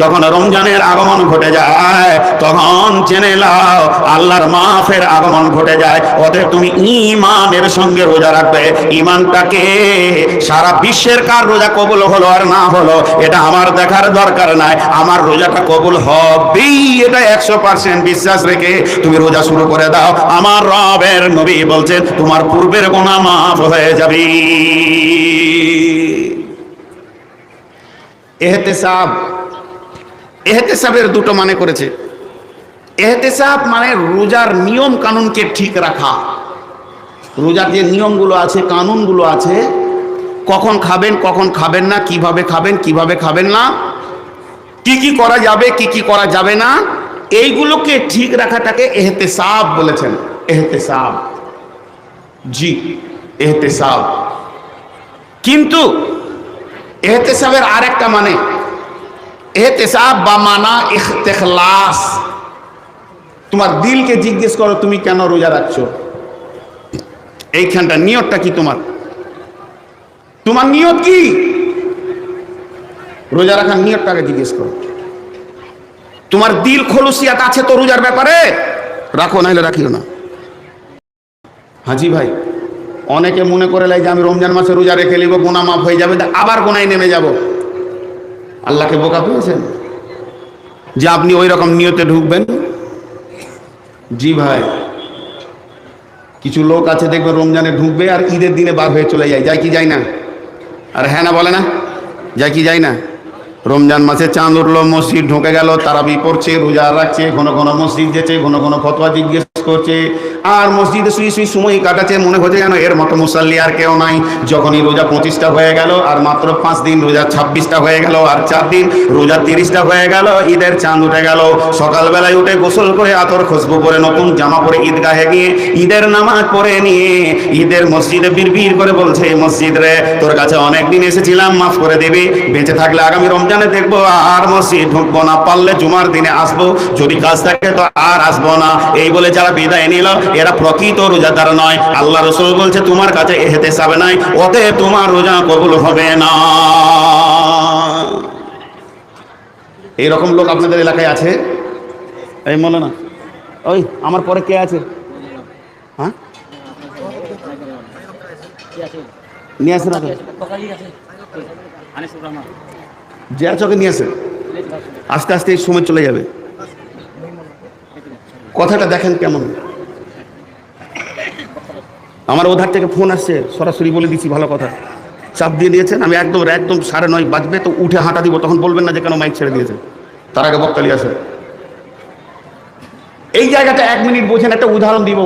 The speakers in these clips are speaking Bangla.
যখন রমজানের আগমন ঘটে যায়, তখন জেনে নাও, আল্লাহর মাফের আগমন ঘটে যায়। অতএব তুমি ইমানের সঙ্গে রোজা রাখবে। ইমানটাকে সারা বিশ্বের কার রোজা কবুল হলো আর না হলো, এটা আমার দেখার দরকার নাই। আমার রোজাটা কবুল হবেই, এটা একশো পার্সেন্ট বিশ্বাস রেখে তুমি রোজা শুরু করে দাও। আমার রবের নবী বলছেন, তোমার পূর্বের গোনা মাফ হয়ে যাবে। এহতেসাব এহতেসাবের দুটো মানে করেছে। এহতেসাব মানে রোজার নিয়ম কানুনকে ঠিক রাখা। রোজার যে নিয়মগুলো আছে, কানুনগুলো আছে, কখন খাবেন কখন খাবেন না, কীভাবে খাবেন কীভাবে খাবেন না, কি কি করা যাবে, কি কি করা যাবে না, এইগুলোকে ঠিক রাখাটাকে এহতেসাব বলেছেন। এহতেসাব। জি, এহতেসাব। কিন্তু এহতেসাবের আরেকটা মানে এহতেসাব বা মানা ইখতেখলাস। তোমার দিলকে জিজ্ঞেস করো, তুমি কেন রোজা রাখছো? এইখানটা নিয়তটা কি তোমার? তোমার নিয়ত কি? রোজা রাখার নিয়তটাকে জিজ্ঞেস করো। তোমার দিল খলুসিয়াত আছে তো রোজার ব্যাপারে? রাখো নাহলে রাখিও না। হাজি ভাই, অনেকে মনে করে লাই যে আমি রমজান মাসে রোজা রেখে নিব, গোনা মাফ হয়ে যাবে আবার গোনায় নেমে যাব। আল্লাহকে বোকা পেয়েছেন? যে আপনি ওই রকম নিয়তে ঢুকবেন? জি ভাই। কিছু লোক আছে দেখবে রমজানে ঢুকবে আর ঈদের দিনে বার হয়ে চলে যায়। যায় কি যায় না? আর হ্যাঁ না বলে না? যায় কি যায় না? রমজান মাসে চাঁদ উঠল, মসজিদ ঢুকে গেল, তারাবি পড়ছে, রোজা রাখছে, ঘন ঘন মসজিদ যেছে ঘন ঘন ফতোয়া জিজ্ঞেস করছে। আর মসজিদে শুয়ে শুয়ে সময় কাটাচ্ছে, মনে হচ্ছে যেন এর মতো মুসাল্লি আর কেউ নাই। যখনই রোজা পঁচিশটা হয়ে গেল, আর মাত্র পাঁচ দিন রোজা ছাব্বিশটা হয়ে গেল, আর চার দিন রোজা তিরিশটা হয়ে গেল, ঈদের চাঁদ উঠে গেল। সকালবেলায় উঠে গোসল করে আতর খুশবু করে নতুন জামা পরে ঈদগাহে গিয়ে ঈদের নামাজ পড়ে নিয়ে ঈদের মসজিদে বিড় করে বলছে, মসজিদ রে, তোর কাছে অনেক দিন এসেছিলাম, মাফ করে দেবে। বেঁচে থাকলে আগামী রমজানে দেখব আর মসজিদ ঢুকবো না, পারলে জুমার দিনে আসব। যদি কাজ থাকে তো আর আসব না। এই বলে যারা বিদায় নিল। এরা প্রকৃত রোজাদার নয়। আল্লাহ রসুল বলছে, তোমার কাছে এহেতে সাবে নাই। ওতে তোমার রোজা কবুল হবে না। এইরকম লোক আপনাদের এলাকায় আছে? এই বলো না। ওই, আমার পরে কে আছে? হ্যাঁ? নিয়ে আসেন যে ওকে নিয়ে আসেন। আস্তে আস্তে এই সময় চলে যাবে। কথাটা দেখেন কেমন। আমার ওধার থেকে ফোন আসছে, সরাসরি বলে দিচ্ছি ভালো কথা। চাপ দিয়ে দিয়েছেন, আমি একদম একদম সাড়ে নয় বাজবে, তো উঠে হাঁটা দিব, তখন বলবেন না যে কেন মাইক ছেড়ে দিয়েছে তার আগে বক্তালি আসে এই জায়গাটা এক মিনিট বোঝেন, একটা উদাহরণ দিব।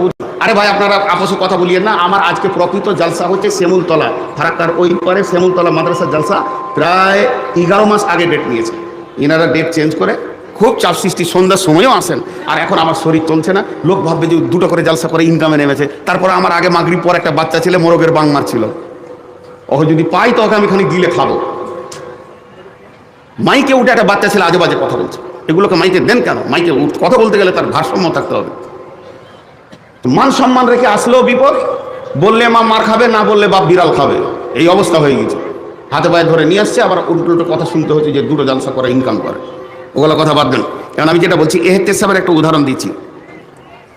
আরে ভাই, আপনারা আপসে কথা বলিয়েন না, আমার আজকে প্রকৃত জালসা হচ্ছে শ্যামলতলা। ফারাক্কার ওই পরে শ্যামলতলা মাদ্রাসার জালসা প্রায় এগারো মাস আগে ডেট নিয়েছে। এনারা ডেট চেঞ্জ করে খুব চাপ সৃষ্টি, সন্ধ্যার সময়ও আসেন। আর এখন আমার শরীর চলছে না। লোক ভাববে যে দুটো করে জালসা করে ইনকামে নেমেছে। তারপর আমার আগে মাগরিব পর একটা বাচ্চা ছেলে মোরগের বাং মারছিল। ওকে যদি পাই তো ওকে আমি খানি গিলে খাব। মাইকে উঠে একটা বাচ্চা ছেলে আজে বাজে কথা বলছে। এগুলোকে মাইকে দেন কেন? মাইকে কথা বলতে গেলে তার ভারসাম্য থাকতে হবে। মান সম্মান রেখে আসলেও বিপদ। বললে মা মার খাবে, না বললে বাপ বিড়াল খাবে। এই অবস্থা হয়ে গেছে। হাতে পায়ে ধরে নিয়ে আসছে, আবার উল্টো উল্টো কথা শুনতে হচ্ছে যে দুটো জালসা করে ইনকাম করে। ওগুলো কথা বাদ দেন কারণ আমি যেটা বলছি এহেতে সাহেবের একটা উদাহরণ দিচ্ছি।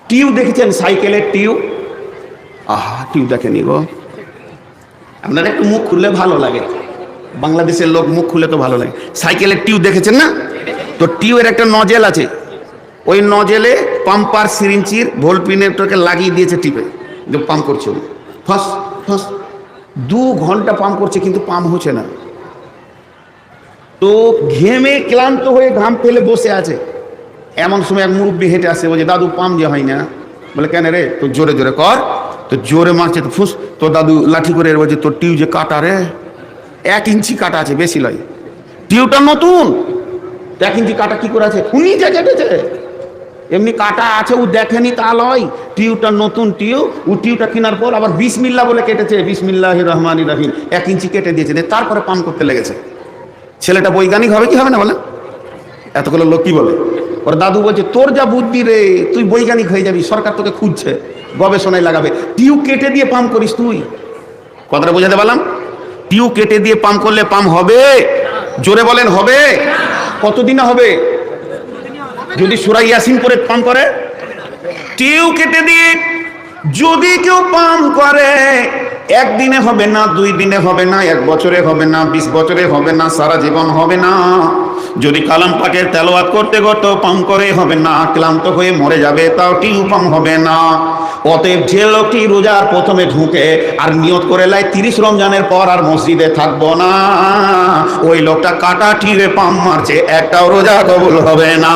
টিউ দেখেছেন সাইকেলের টিউ? আহা, টিউ দেখেনি গো। আপনার একটু মুখ খুললে ভালো লাগে। বাংলাদেশের লোক মুখ খুলে তো ভালো লাগে। সাইকেলের টিউ দেখেছেন না? তো টিউয়ের একটা নজেল আছে। ওই নজেলে পাম্পার সিরিঞ্চির ভোল্টপিনেরটাকে লাগিয়ে দিয়েছে টিপে। যে পাম্প করছে ফাস ফাস। দু ঘণ্টা পাম্প করছে, কিন্তু পাম্প হচ্ছে না। তো ঘেমে ক্লান্ত হয়ে ঘাম ফেলে বসে আছে। এমন সময় এক মুরব্বী হেঁটে আসে বলছে দাদু পাম্প যে হয় না? বলে, কেন রে? তো জোরে জোরে কর। তো জোরে মারছে তো ফুস। তোর দাদু লাঠি করে বলছে, তোর টিউ যে কাটা রে? এক ইঞ্চি কাটা আছে, বেশি লয়। টিউটা নতুন। এক ইঞ্চি কাটা কি করে আছে? উনি যা কেটেছে। এমনি কাটা আছে, ও দেখেনি তা লয়। টিউটা নতুন টিউ। ও টিউটা কেনার পর আবার বিসমিল্লা বলে কেটেছে। বিসমিল্লাহ রহমান রাহিম। এক ইঞ্চি কেটে দিয়েছে। দিয়ে তারপরে পান করতে লেগেছে। ছেলেটা বৈজ্ঞানিক হবে কি হবে না বলে এতগুলো লোক কি বলে? ওর দাদু বলছে, তোর যা বুদ্ধি রে, তুই বৈজ্ঞানিক হয়ে যাবি, সরকার তোকে খুঁজছে, গবেষণায় লাগাবে। টিউ কেটে দিয়ে পাম্প করিস তুই। কথাটা বোঝাতে পারলাম? টিউ কেটে দিয়ে পাম্প করলে পাম্প হবে? জোরে বলেন, হবে? কতদিনে হবে? যদি সুরাই ইয়াসিন করে পান করে? টিউ কেটে দিয়ে যদি কেউ পান করে একদিনে হবে না, দুই দিনে হবে না, এক বছরে হবে না, বিশ বছরে হবে না, সারা জীবন হবে না। যদি কালাম পাকের তেলোয়াত করতে করতে পাম করে হবে না, ক্লান্ত হয়ে মরে যাবে, তাও টিউ পাম হবে না। অতএব যে লোকটি রোজার প্রথমে ঢুকে আর নিয়ত করে লাই তিরিশ রমজানের পর আর মসজিদে থাকব না, ওই লোকটা কাটা টিরে পাম মারছে, একটাও রোজা কবুল হবে না।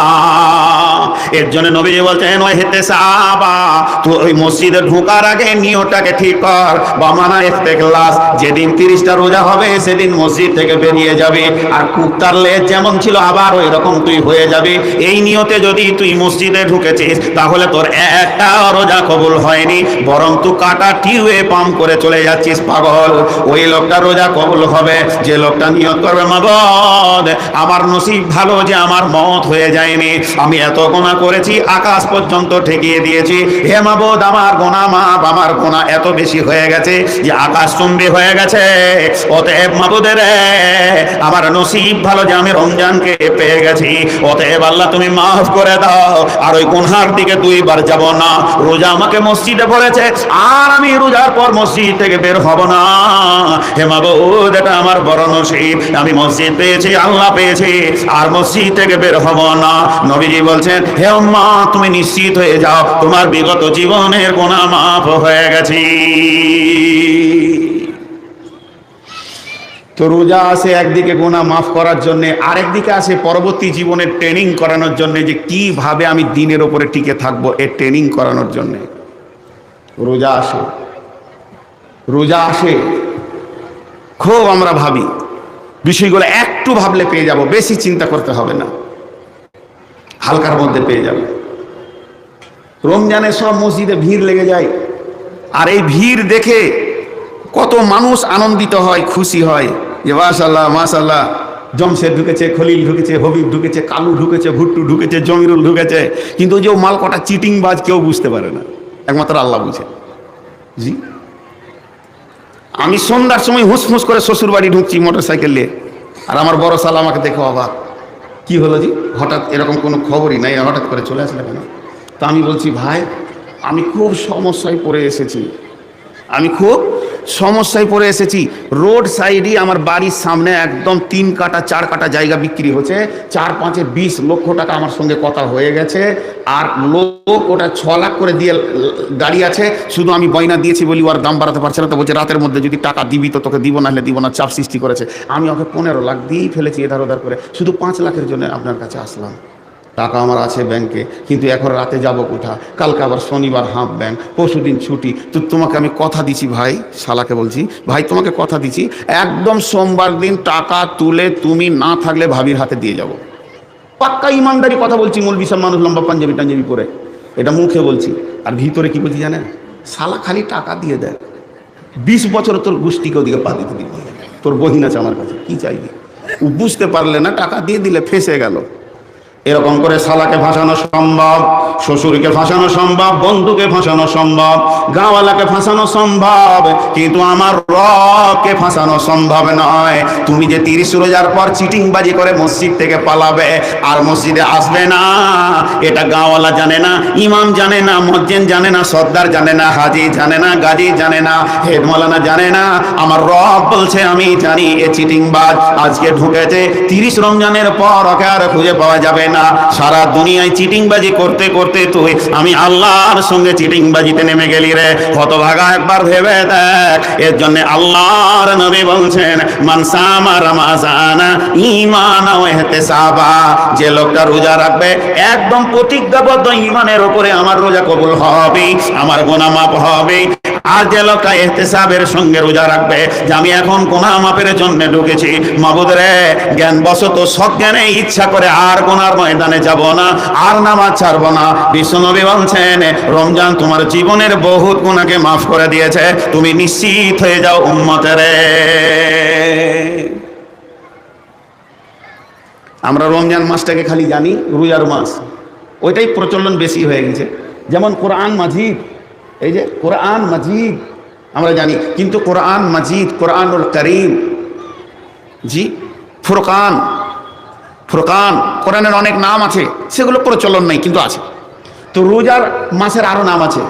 এর জন্য নবীজি বলছেন, ওই হেতে সাহাবা, তুই ওই মসজিদে ঢোকার আগে নিয়তটাকে ঠিক কর বা মানা ইস্তেগলাস যেদিন তিরিশটা রোজা হবে সেদিন মসজিদ থেকে বেরিয়ে যাবে, আর কুত্তার লেজ যেমন ছিল আবার ওই রকম তুই হয়ে যাবে। এই নিয়তে যদি তুই মসজিদে ঢুকেছিস, তাহলে তোর একটা রোজা কবুল হয়নি, বরং তুই কাটা টিউয়ে পাম করে চলে যাচ্ছিস পাগল। ওই লোকটা রোজা কবুল হবে, যে লোকটা নিয়ত করবে মাগদ। আমার নসিব ভালো যে আমার মত হয়ে যায়নি। আমি এত গোনা করেছি, আকাশ পর্যন্ত ঠেকিয়ে দিয়েছি। হে মাবদ আমার গোনা মাপ আমার গোনা এত বেশি হয়ে গেছে যে আকাশ চুম্বি হয়ে গেছে। অতএব মাবুদের আমার নসিব ভালো যে আমি রমজানকে পেয়ে গেছি। অতএব আল্লাহ তুমি মাফ করে দাও, আর ওই গুনহার দিকে দুইবার যাব না। রোজা আমাকে মসজিদে পড়েছে, আর আমি রোজার পর মসজিদ থেকে বের হব না। হে মাবুদ, এটা আমার বড় নসিব। আমি মসজিদ পেয়েছি, আল্লাহ পেয়েছি, আর মসজিদ থেকে বের হব না। নবীজি বলছেন, হে মা তুমি নিশ্চিত হয়ে যাও, তোমার বিগত জীবনের গোনা মাফ হয়ে গেছে। তো রোজা আসে একদিকে গোনা মাফ করার জন্য, আরেকদিকে আসে পরবর্তী জীবনের ট্রেনিং করানোর জন্য, যে কীভাবে আমি দিনের ওপরে টিকে থাকব এর ট্রেনিং করানোর জন্য। রোজা আসে। রোজা আসে, খুব আমরা ভাবি। বিষয়গুলো একটু ভাবলে পেয়ে যাব, বেশি চিন্তা করতে হবে না। হালকার মধ্যে পেয়ে যাবে। রমজানে সব মসজিদে ভিড় লেগে যায়। আর এই ভিড় দেখে কত মানুষ আনন্দিত হয়, খুশি হয়। যে মাশাল্লাহ মাশাল্লাহ জমশেদ ঢুকেছে, খলিল ঢুকেছে, হবিব ঢুকেছে, কালু ঢুকেছে, ভুট্টু ঢুকেছে, জমিরুল ঢুকেছে। কিন্তু যে মাল কটা চিটিংবাজ কেউ বুঝতে পারে না। একমাত্র আল্লাহ বুঝে। জি? আমি সন্ধ্যার সময় হুসমুস করে শ্বশুর বাড়ি ঢুকছি মোটর সাইকেল নিয়ে। আর আমার বড় সাল আমাকে দেখো আবার কি হলো জি? হঠাৎ এরকম কোনো খবরই নাই হঠাৎ করে চলে আসলে কেন? তা আমি বলছি, ভাই, আমি খুব সমস্যায় পড়ে এসেছি। আমি খুব সমস্যায় পড়ে এসেছি। রোড সাইডই আমার বাড়ির সামনে একদম তিন কাটা, চার কাটা জায়গা বিক্রি হচ্ছে। চার পাঁচে বিশ লক্ষ টাকা আমার সঙ্গে কথা হয়ে গেছে। আর লোক ওটা ছ লাখ করে দিয়ে গাড়ি আছে। শুধু আমি বয়না দিয়েছি বলি, ওর দাম বাড়াতে পারছে না। তো বলছে, রাতের মধ্যে যদি টাকা দিবি তো তোকে দিব না হলে দিব না। চাপ সৃষ্টি করেছে। আমি ওকে পনেরো লাখ দিয়েই ফেলেছি এধার ওধার করে। শুধু পাঁচ লাখের জন্য আপনার কাছে আসলাম। টাকা আমার আছে ব্যাংকে কিন্তু এখন রাতে যাব কোথা? কালকে আবার শনিবার হাফ ব্যাংক পরশু দিন ছুটি। তো তোমাকে আমি কথা দিছি ভাই, শালাকে বলছি, ভাই তোমাকে কথা দিছি, একদম সোমবার দিন টাকা তুলে তুমি না থাকলে ভাবির হাতে দিয়ে যাব। পাক্কা ইমানদারি কথা বলছি, মূল বিশাল মানুষ লম্বা পাঞ্জাবি টাঞ্জাবি পরে। এটা মুখে বলছি। আর ভিতরে কি বলছি জানেন? শালা খালি টাকা দিয়ে দেয়। বিশ বছর তোর গোষ্ঠীকে ওদিকে পা দিতে দিব। তোর বহিন আছে আমার কাছে, কি চাইবি? বুঝতে পারলে না, টাকা দিয়ে দিলে ফেসে গেল। এরকম করে শালাকে ফাঁসানো সম্ভব, শ্বশুরকে ফাঁসানো সম্ভব, বন্ধুকে ফাঁসানো সম্ভব, গাঁওয়ালাকে ফাঁসানো সম্ভব, কিন্তু আমার রবকে ফাঁসানো সম্ভব নয়। তুমি যে তিরিশ রোজার পর চিটিংবাজি করে মসজিদ থেকে পালাবে আর মসজিদে আসবে না, এটা গাঁওয়ালা জানে না, ইমাম জানে না, মজ্জেন জানে না, সর্দার জানে না, হাজি জানে না, গাজী জানে না, হেড মৌলানা জানে না। আমার রব বলছে, আমি জানি এ চিটিংবাজ আজকে ঢুকেছে, তিরিশ রমজানের পর ওকে আর খুঁজে পাওয়া যাবে না। সারা দুনিয়ায় চিটিংবাজি করতে করতে তুই, আমি আল্লাহর সঙ্গে চিটিংবাজিতে নেমে গেলি রে। হতভাগা একবার ভেবে দেখ, এর জন্য আল্লাহর নবী বলছেন মানসামা রামাজানা ঈমানা ওয়া ইহতিসাবা। যে লোকটা রোজা রাখবে, একদম প্রতিজ্ঞাবদ্ধ ঈমানের উপরে আমার রোজা কবুল হবে আমার গোনা মাপ হবে আর যে লোকটা এহতেসাবের সঙ্গে রোজা রাখবে যে আমি এখন কোনা মাপের জন্য ঢুকেছি, মাবুদরে জ্ঞান বশত সজ্ঞানে ইচ্ছা করে আর কোনার ময়দানে যাব না, আর নামাজ ছাড়ব না। বিশ্বনবী বলছেন, রমজান তোমার জীবনের বহুত গুণাকে মাফ করে দিয়েছে, তুমি নিশ্চিত হয়ে যাও উম্মতেরে। আমরা রমজান মাসটাকে খালি জানি রোজার মাস, ওইটাই প্রচলন বেশি হয়ে গেছে। যেমন কোরআন মাজিদ এই যে কোরআন মাজিদ, আমরা জানি, কিন্তু কোরআন মাজিদ, কোরআনুল করিম, জি, ফুরকান ফুরকান, কোরআনের অনেক নাম আছে, সেগুলো প্রচলন নেই, কিন্তু আছে। তো রোজার মাসের আরও নাম আছে।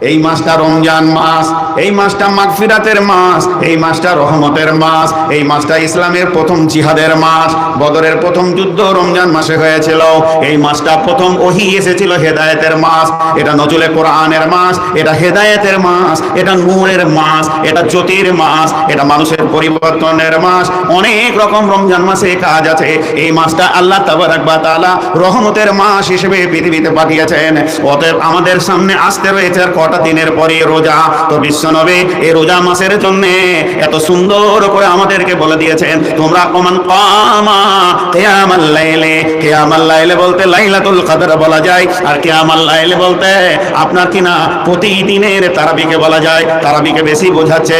এই মাসটা রমজান মাস, এই মাসটা মাগফিরাতের মাস, এই মাসটা রহমতের মাস, এই মাসটা ইসলামের প্রথম জিহাদের মাস, বদরের প্রথম যুদ্ধ রমজান মাসে হয়েছিল, এই মাসটা প্রথম ওহি এসেছিল হেদায়েতের মাস, এটা নজলে কোরআনের মাস, এটা হেদায়েতের মাস, এটা নূরের মাস, এটা জ্যোতির মাস, এটা মানুষের পরিবর্তনের মাস, অনেক রকম রমজান মাসে কাজ আছে, এই মাসটা আল্লাহ তাবারাক বা তাআলা রহমতের মাস হিসেবে পৃথিবীতে পাঠিয়েছেন, অতএব আমাদের সামনে আসতে রয়েছে আর কটা দিনের পরে রোজা। তো বিশ্বনবী এই রোজা মাসের জন্য এত সুন্দর করে আমাদেরকে বলে দিয়েছেন, তোমরা কমান কামা কিয়ামাল লাইলে। কিয়ামাল লাইলে বলতে লাইলাতুল কদর বলা যায়, আর কিয়ামাল লাইলে বলতে আপনার কিনা প্রতিদিনের তারাবিকে বলা যায়। তারাবিকে বেশি বোঝাচ্ছে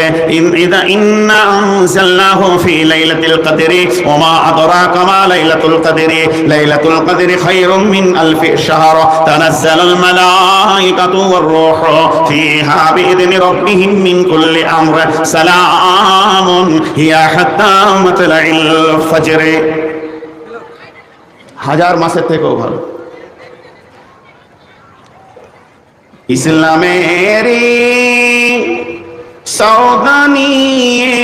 ইদা ইন্না আনজালনাহু ফি লাইলাতিল কদরি ওয়া মা আদরাকা মা লাইলাতুল কদরি। লাইলাতুল কদরি খায়রুম মিন আলফি শাহর। তানাজ্জালুল মালাইকাতু ওয়ার রূহ। فيها بإذن ربهم من كل أمر سلام هي حتى مطلع الفجر হাজার মাসের থেকেও ভালো ইসলামের সৌদানিয়ে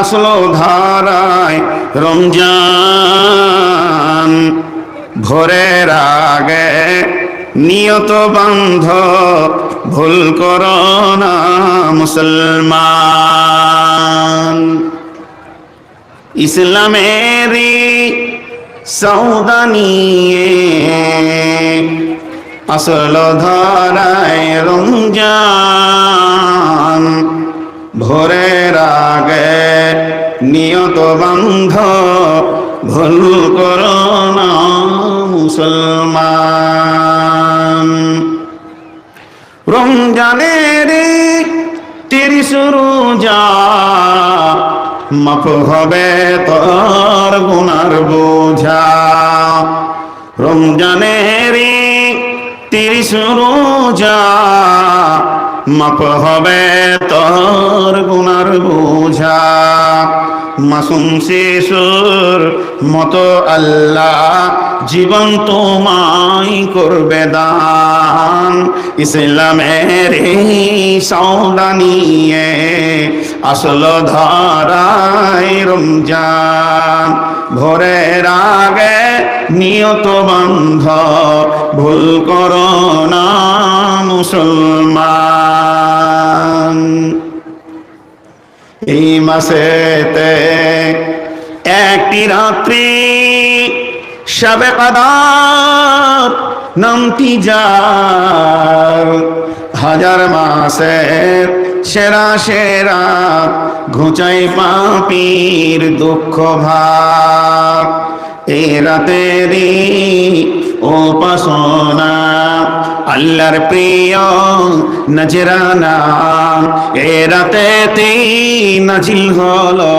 আসলো ধারায় রমজান ভোরের আগে নিয়ত বান্ধ, ভুল করো না মুসলমান। ইসলামের সৌদানিয়ে আসল ধরায় রমজান। ভোরের আগে নিয়ত বান্ধ, ভুল করো না মুসলমান। রমজানের তিরিশ রোজা মাফ হবে তোর গুনার বোঝা। রমজানের তিরিশ রোজা মাপ হবে তোর গুনার বোঝা। মাসুম শিশুর মতো আল্লাহ জীবন তোমায় করবে দান। ইসলামের সৌদা নিয়ে আসল ধারায় রমজান। ভোরের আগে নিয়ত বন্ধ, ভুল করো না মুসলমান। এই মাসেতে একটি রাত্রি সবে কাদার নামটি যার হাজার মাসের সেরা সেরা ঘুচাই পাপির দুঃখ ভাগ এ রাতেরই উপাসনা, আল্লাহর প্রিয় নজরানা। এ রাতে নাজিল হলো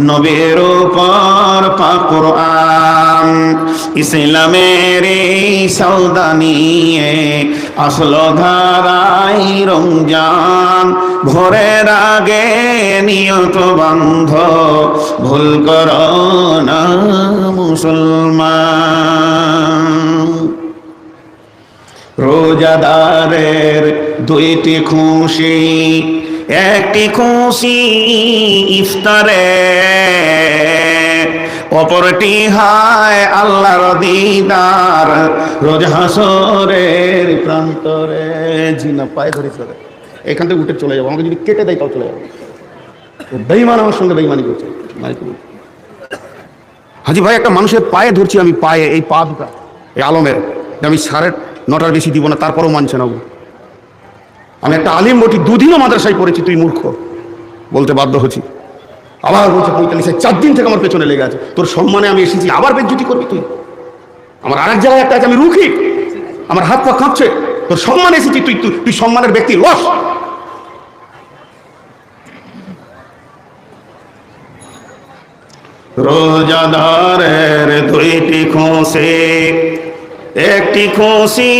নবীর উপর পাকুরআন ইসলামের এই সৌদা আসলো ধারাই রমজান, ভোরের আগে নিয়ত বন্ধ। ভুল কর না মুসলমান। রোজাদারের দুইটি খুশি, একটি খুশি ইফতারে। অপরটি হায় আল্লাহর দিদার। রোজ হাসরের প্রান্তরে জিনা পায়ে ধরে চলে এখান থেকে উঠে চলে যাব। আমাকে যদি কেটে দেয় তাও চলে যাব। বেইমান আমার সঙ্গে বেইমানি করছে। মালিক হাজি ভাই, একটা মানুষের পায়ে ধরছি আমি, পায়ে, এই পা দুটা, এই আলমের। আমি সাড়ে নটার বেশি দিব না, তারপরও মানছে না। আমি একটা আলিম বটি দুদিনও মাদ্রাসায় পড়েছি, তুই মূর্খ। বলতে বাধ্য হচ্ছি। আবার বলছে পঁয়তাল্লিশে, চার দিন থেকে আমার পেছনে লেগে আছে। তোর সম্মানে আমি এসেছি, আবার বেজ্জুতি করবি তুই? আমার আরেক জায়গায় একটা আছে, আমি রুখি। আমার হাত পা কাঁপছে। তোর সম্মান এসেছি, তুই তুই তুই সম্মানের ব্যক্তি, লস। রোজাদারের দুইটি খুশি একটি খুশি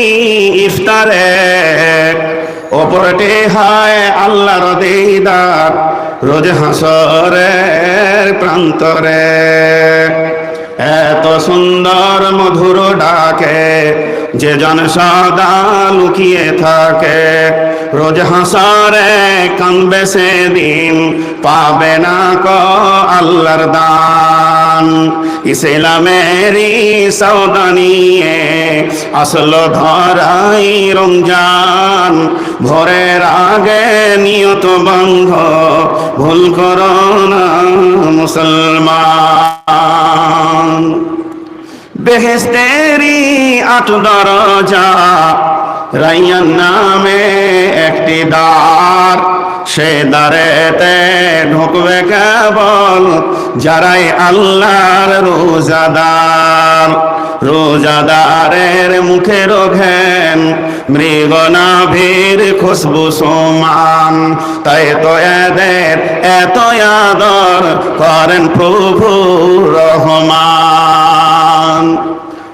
ইফতারে অপরটি হায় আল্লাহর দিদার রোজ হাসরের প্রান্তরে। এত সুন্দর মধুর ডাকে, যে জন সদা লুকিয়ে থাকে। রোজ হাসরে কান্দবে সেদিন, পাবে না ক আল্লাহর দান। ইসলামেরই সৌদা নিয়ে আসল ধরাই রমজান। ভোরের আগে নিয়ত বন্ধ ভুল করো মুসলমান। বেহেস্তেরি আট দরজা রাইয়ান নামে একটি দ্বার। সে দ্বারেতে ঢুকবে কেবল যারাই আল্লাহর রোজাদার। রোজাদারের মুখে রোঘেন মৃগনাভীর খুশবু সমান। তাই তো এদের এত আদর করেন প্রভু রহমান।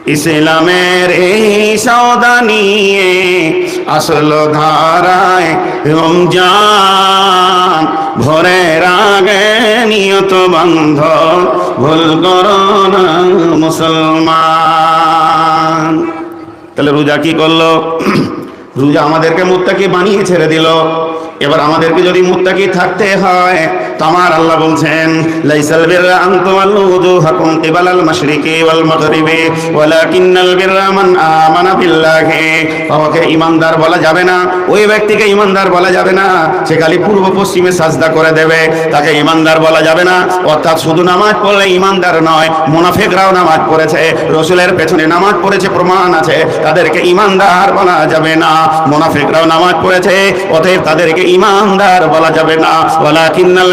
ইসলামের এই সৌদা নিয়ে আসল ধারায় রমজান। ভোরের রাগে নিয়ত বন্ধ, ভুল করো না মুসলমান। তাহলে রোজা কি করল? রোজা আমাদেরকে মুত্তাকি বানিয়ে ছেড়ে দিল। এবার আমাদেরকে যদি মুত্তাকি থাকতে হয়, তো আল্লাহ বলছেন, লাইসাল বিররা আন তুওয়াল্লু কিবালাল মাশরিকি ওয়াল মাগরিবি, ওয়ালাকিন্নাল বিররা মান আমানা বিল্লাহি। কাউকে ইমানদার বলা যাবে না, ওই ব্যক্তিকে ইমানদার বলা যাবে না, সে খালি পূর্ব পশ্চিমে সাজদা করে দেবে, তাকে ইমানদার বলা যাবে না। অর্থাৎ শুধু নামাজ পড়লে ইমানদার নয়, মুনাফিকরাও নামাজ পড়েছে, রসুলের পেছনে নামাজ পড়েছে প্রমাণ আছে, তাদেরকে ইমানদার বলা যাবে না, মুনাফিকরাও নামাজ পড়েছে, অতএব তাদেরকে ইমানদার বলা যাবে না। বলা কিন্নাল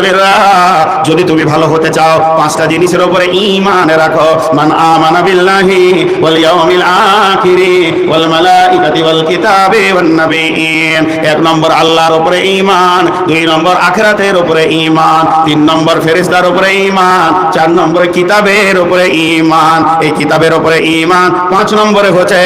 যদি তুমি ভালো হতে চাও, পাঁচটা জিনিসের উপরে ঈমান রাখো। মান আমানা বিল্লাহি ওয়াল ইয়াউমিল আখিরি ওয়াল মালাইকাতি ওয়াল কিতাবি ওয়ান নাবিয়িন। এক নম্বর আল্লাহর উপরে ঈমান, দুই নম্বর আখিরাতের উপরে ঈমান, তিন নম্বর ফেরেশতার উপরে ঈমান, চার নম্বরে কিতাবের উপরে ঈমান। এই কিতাবের উপরে ঈমান, পাঁচ নম্বরে হচ্ছে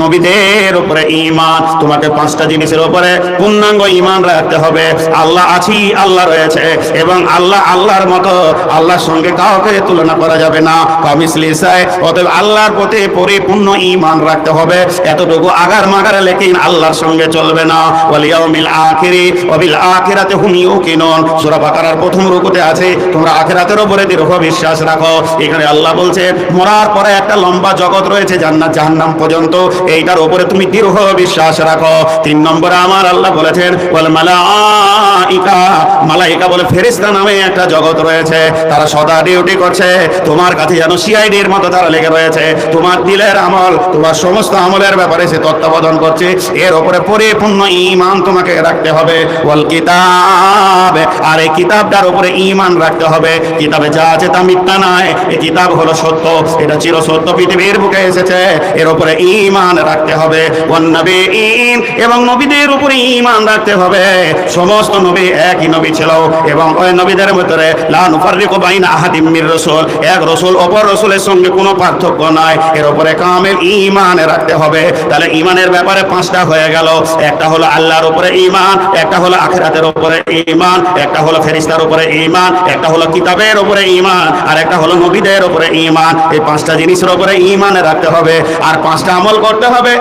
নবীদের উপরে ঈমান। তোমাকে পাঁচটা জিনিসের উপরে পূর্ণাঙ্গ ঈমান রাখতে হবে। আল্লাহ আছি, আল্লাহ রয়েছে এবং আল্লাহ আল্লাহর মতো আল্লাহর সঙ্গে কাউকে তুলনা করা যাবে না। কমিসলি সাই, অতএব আল্লাহর প্রতি পরিপূর্ণ ঈমান রাখতে হবে। এতটুকু আগার মাগারে লেকিন আল্লাহর সঙ্গে চলবে না। ওয়াল ইয়াউমিল আখিরি ওয়া বিল আখিরাতি হুম ইউকিনুন। সূরা বাকারার প্রথম রুকুতে আছে, তোমরা আখিরাতের উপরে দৃঢ় বিশ্বাস রাখো। এখানে আল্লাহ বলছে, মরার পরে একটা লম্বা জগৎ রয়েছে, জান্নাত জাহান্নাম পর্যন্ত। এইটার উপরে তুমি দৃঢ় বিশ্বাস রাখো। তিন নম্বরে আমার আল্লাহ বলেছেন, ওয়াল মালাইকা মালাইকা বলে ফেরেশতা নামে একটা জগৎ রয়েছে। তারা সদা ডিউটি করছে। তোমার কাছে যেন সিআইডির মতো তারা লেগে রয়েছে। তোমার দিলের আমল, তোমার সমস্ত আমলের ব্যাপারে সে তত্ত্বাবধান করছে। এর উপরে পরিপূর্ণ ঈমান তোমাকে রাখতে হবে। ওয়াল কিতাব। আর এই কিতাবটার উপরে ঈমান রাখতে হবে। কিতাবে যা আছে তা মিথ্যা নয়। এই কিতাব হলো সত্য। এটা চির সত্য পৃথিবীর বুকে এসেছে। এর উপরে ঈমান রাখতে হবে। ওয়ান নবীন এবং নবীদের উপরে ঈমান রাখতে হবে। সমস্ত নবী একই নবী ছিল এবং ওই নবীদের ভিতরে, লা নুফাররিকু বাইনা আহাদিম এক রাসূল, অপর রাসূলের সঙ্গে কোনো পার্থক্য নাই। এর উপরে কামেল ঈমান রাখতে হবে। তাহলে ঈমানের ব্যাপারে পাঁচটা হয়ে গেল। একটা হলো আল্লাহর উপরে ঈমান, একটা হলো আখিরাতের উপরে ঈমান, একটা হলো ফেরেশতার উপরে ঈমান, একটা হলো কিতাবের উপরে ইমান আর একটা হলো নবীদের উপরে ঈমান। এই পাঁচটা জিনিসের উপরে ঈমান রাখতে হবে। আর পাঁচটা আমল করতে হবে।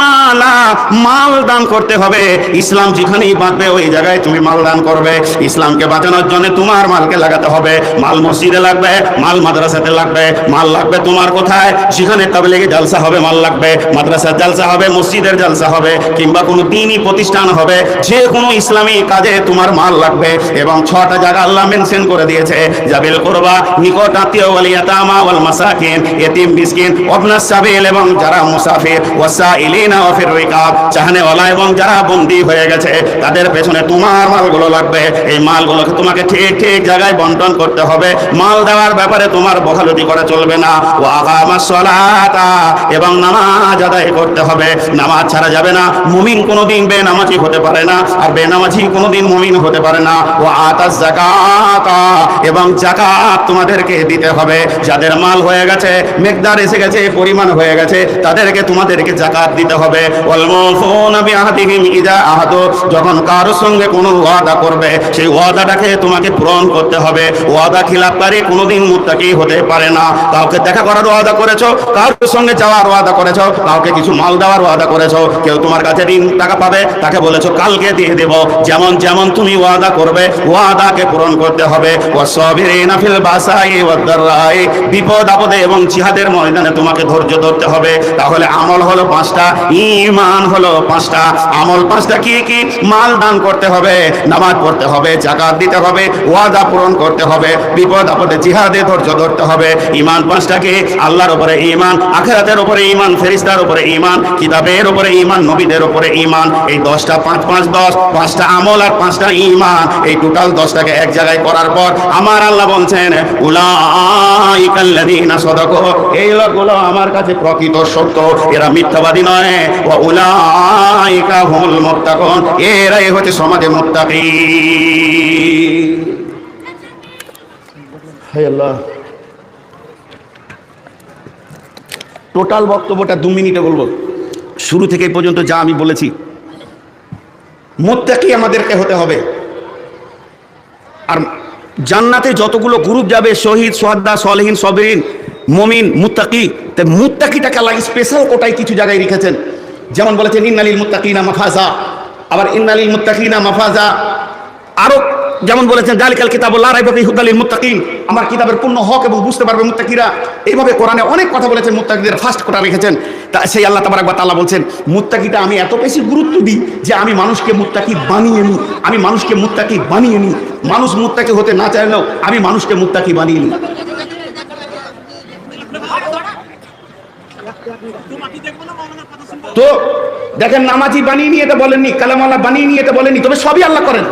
মালা দান করতে হবে। ইসলাম যেখানেই বাঁচবে, ওই জায়গায় তুমি মাল দান করবে। ইসলামকে বাঁচানোর জন্য তোমার মালকে লাগাতে হবে। মাল মসজিদে লাগবে, মাল মাদ্রাসাতে লাগবে। মাল লাগবে তোমার কোথায়? সেখানে তাবলিগে জালসা হবে, মাল লাগবে। মাদ্রাসার জালসা হবে, মসজিদের জালসা হবে, কিংবা কোনো দিনই প্রতিষ্ঠান হবে। যে কোনো ইসলামী কাজে তোমার মাল লাগবে। এবং ছটা জায়গা আল্লাহ মেনশন করে দিয়েছে, জাবিল করবা, নিকট আত্মীয় ওয়াল ইয়াতামা ওয়াল মাসাকিন এতিম মিসকিন ওয়াবনাস সাবিল এবং যারা মুসাফির, ওয়াসাইলিনা ওয়া ফির রিকাব চাহনেওয়ালা এবং যারা বন্দী হয়ে গেছে তাদের পেছনে তোমার মালগুলো লাগবে। এই মালগুলোকে তোমাকে ঠিক ঠিক জায়গায় বন্টন করতে হবে। মাল দেওয়ার ব্যাপারে তোমার বহালতি করা চলবে না। ও এবং নামাজ আদায় করতে হবে। নামাজ ছাড়া যাবে না। মুমিন কোনোদিন বেনামাজি হতে পারে না, আর বেনামাজি কোনোদিন মুমিন হতে পারে না। ও আতাস জাকাতা এবং জাকাত তোমাদেরকে দিতে হবে। যাদের মাল হয়ে গেছে, মেকদার এসে গেছে, পরিমাণ হয়ে গেছে, তাদেরকে তোমাদেরকে জাকাত দিতে হবে। ওয়াল মুফুনা বিআহদিহিম ইযা আহাদু যখন কারোর সঙ্গে কোনো ওয়াদা করবে। সেই ওয়াদাটাকে তোমাকে পূরণ করতে হবে। ওয়াদা খিলাপকারী কোনোদিন মুত্তাকি হতে পারে না। কাউকে দেখা করার ওয়াদা করেছ, কারোর সঙ্গে যাওয়ার ওয়াদা করেছ, কাউকে কিছু মাল দেওয়ার ওয়াদা করেছ, কেউ তোমার কাছে ঋণ টাকা পাবে, তাকে বলেছ, কালকে দিয়ে দেব। যেমন যেমন তুমি ওয়াদা করবে, ওয়াদাকে পূরণ করতে হবে। বিপদ, আপদে এবং জিহাদের ময়দানে তোমাকে ধৈর্য ধরতে হবে। তাহলে আমল হলো পাঁচটা, ঈমান হলো পাঁচটা। আমল পাঁচটা কি কি? মাল দান করতে হবে, নামাজ পড়তে হবে, জাকাত দিতে হবে, ওয়াদা পূরণ করতে হবে, বিপদ আপদে জিহাদে ধৈর্য ধরতে হবে। ঈমান পাঁচটা কি আল্লাহর উপরে ঈমান, আখিরাতের উপরে ঈমান ফেরেশতার উপরে ঈমান, কিতাবের উপরে ঈমান, নবীদের উপরে ঈমান। এই দশটা পাঁচ পাঁচ, দশ, পাঁচটা আমল আর পাঁচটা ঈমান, এই টোটাল দশটাকে এক জায়গায় করার পর আমার আল্লাহ বলছেন, উলাইকাল্লাযীনা সাদাকু, এই লোকগুলো আমার কাছে প্রকৃত সত্য, এরা মিথ্যাবাদী নয়। ওয়া উলাইকা হুমুল মুত্তাকুন এরাই হচ্ছে সমাজে মুত্তাকি। টোটাল বক্তব্যটা দু মিনিটে বলব। শুরু থেকে পর্যন্ত যা আমি বলেছি। মোত্তাকি আমাদেরকে হতে হবে। আর জান্নাতে যতগুলো গ্রুপ যাবে, শহীদ সোহাদ্দা সলহীন সবরিন মমিন, মুত্তাকি, তে মুত্তাকিটাকে আল্লাহ স্পেশাল কোটায় কিছু জায়গায় রেখেছেন। যেমন বলেছেন, ইন্নালিল মুত্তাকিনা মাফাজা। আবার ইন্নালিল মুত্তাকিনা মাফাজা। আরও যেমন বলেছেন, জালিকাল কিতাবুল্লাহ রাইবাতি হুদালিল মুত্তাকিন। আমার কিতাবের পূর্ণ হক এবং বুঝতে পারবে মুত্তাকিরা। এইভাবে কোরআনে অনেক কথা বলেছেন, মুত্তাকিদের ফার্স্ট কোটা রেখেছেন তা সেই আল্লাহ তাবারাক ওয়া তাআলা বলছেন, মুত্তাকিটা আমি এত বেশি গুরুত্ব দিই যে আমি মানুষকে মুত্তাকি বানিয়ে নিই, আমি মানুষকে মুত্তাকি বানিয়ে নিই। মানুষ মুত্তাকি হতে না চাইলেও আমি মানুষকে মুত্তাকি বানিয়ে নিই। তো দেখেন নামাজি বানিয়ে নিয়ে এটা বলেননি কালামালা বানিয়ে নিয়ে এটা বলেননি, তবে সবই আল্লাহ করেন।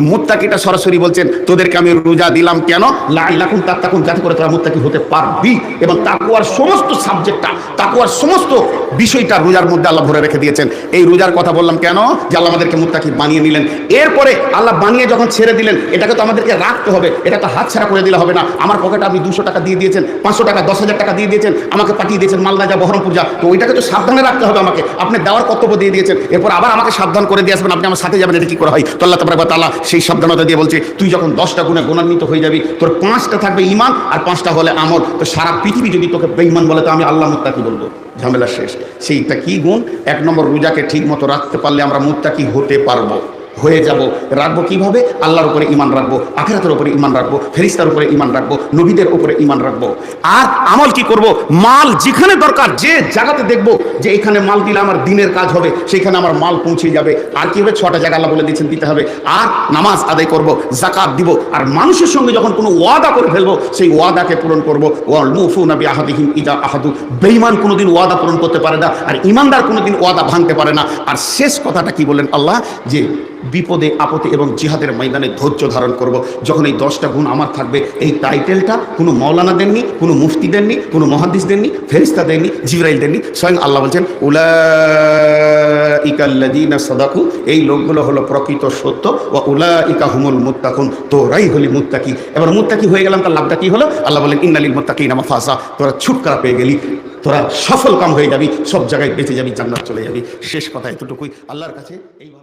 মুত্তাকিটা সরাসরি বলছেন, তোদেরকে আমি রোজা দিলাম কেন? লাইলাকুন তাত্তাকুন যাতে করে তোরা মুত্তাকি হতে পারবি। এবং তাকুয়ার সমস্ত সাবজেক্টটা তাকুয়ার সমস্ত বিষয়টা রোজার মধ্যে আল্লাহ ভরে রেখে দিয়েছেন। এই রোজার কথা বললাম কেন? যে আল্লাহ আমাদেরকে মুত্তাকি বানিয়ে নিলেন। এরপরে আল্লাহ বানিয়ে যখন ছেড়ে দিলেন, এটাকে তো আমাদেরকে রাখতে হবে। এটা তো হাত ছাড়া করে দিলে হবে না। আমার পকেটে আপনি দুশো টাকা দিয়ে দিয়েছেন, পাঁচশো টাকা, দশ হাজার টাকা দিয়ে দিয়েছেন, আমাকে পাঠিয়ে দিয়েছেন মালদা যা, বহরমপুর যা। তো ওইটাকে তো সাবধানে রাখতে হবে আমাকে। আপনি দেওয়ার কর্তব্য দিয়ে দিয়েছেন। এরপর আবার আমাকে সাবধান করে দিয়ে আসবেন। আপনি আমার সাথে যাবেন, এটা কি করা হয়? তো আল্লাহ তাবার তালা সেই সাবধানতা দিয়ে বলছে, তুই যখন দশটা গুণে গুণান্বিত হয়ে যাবি, তোর পাঁচটা থাকবে ইমান আর পাঁচটা হলে আমল। তো সারা পৃথিবী যদি তোকে বেঈমান বলে, তো আমি আল্লাহ মুত্তাকি বলব। ঝামেলা শেষ। সেইটা কি গুণ? এক নম্বর, রোজাকে ঠিক মতো রাখতে পারলে আমরা মুত্তাকি হতে পারব। হয়ে যাব। রাখব কীভাবে? আল্লাহর উপরে ইমান রাখব, আখেরাতের উপরে ইমান রাখব, ফেরিস্তার উপরে ইমান রাখব, নবীদের উপরে ইমান রাখব। আর আমল কি করব? মাল যেখানে দরকার, যে জায়গাতে দেখব যে এখানে মাল দিলে আমার দিনের কাজ হবে, সেখানে আমার মাল পৌঁছে যাবে। আর কি হবে? ছটা জায়গা আল্লাহ বলে দিচ্ছেন দিতে হবে। আর নামাজ আদায় করব জাকাত দিব। আর মানুষের সঙ্গে যখন কোনো ওয়াদা করে ফেলব, সেই ওয়াদাকে পূরণ করব। আহাদিহিম ইদা আহাদু। বেঈমান কোনোদিন ওয়াদা পূরণ করতে পারে না, আর ইমানদার কোনোদিন ওয়াদা ভাঙতে পারে না। আর শেষ কথাটা কি বলেন আল্লাহ? যে বিপদে, আপদে এবং জিহাদের ময়দানে ধৈর্য ধারণ করব। যখন এই দশটা গুণ আমার থাকবে, এই টাইটেলটা কোনো মৌলানা দেননি, কোনো মুফতি দেননি, কোনো মহাদিস দেননি ফেরিস্তা দেননি, জিবরাইল দেননি, স্বয়ং আল্লাহ বলছেন উলা সদাকু, এই লোকগুলো হলো প্রকৃত সত্য ও উলা ইকা হুমুল মুত্তাকুন, তোরাই হলি মুত্তাকি। এবার মুত্তাকি হয়ে গেলাম, তার লাভটা কি হলো? আল্লাহ বলেন, ইন্নালিল মুত্তাকি নামা ফাসা তোরা ছুটকারা পেয়ে গেলি, তোরা সফল কাম হয়ে যাবি, সব জায়গায় বেঁচে যাবি, জান্নাত চলে যাবি। শেষ কথা এতটুকুই। আল্লাহর কাছে এইভাবে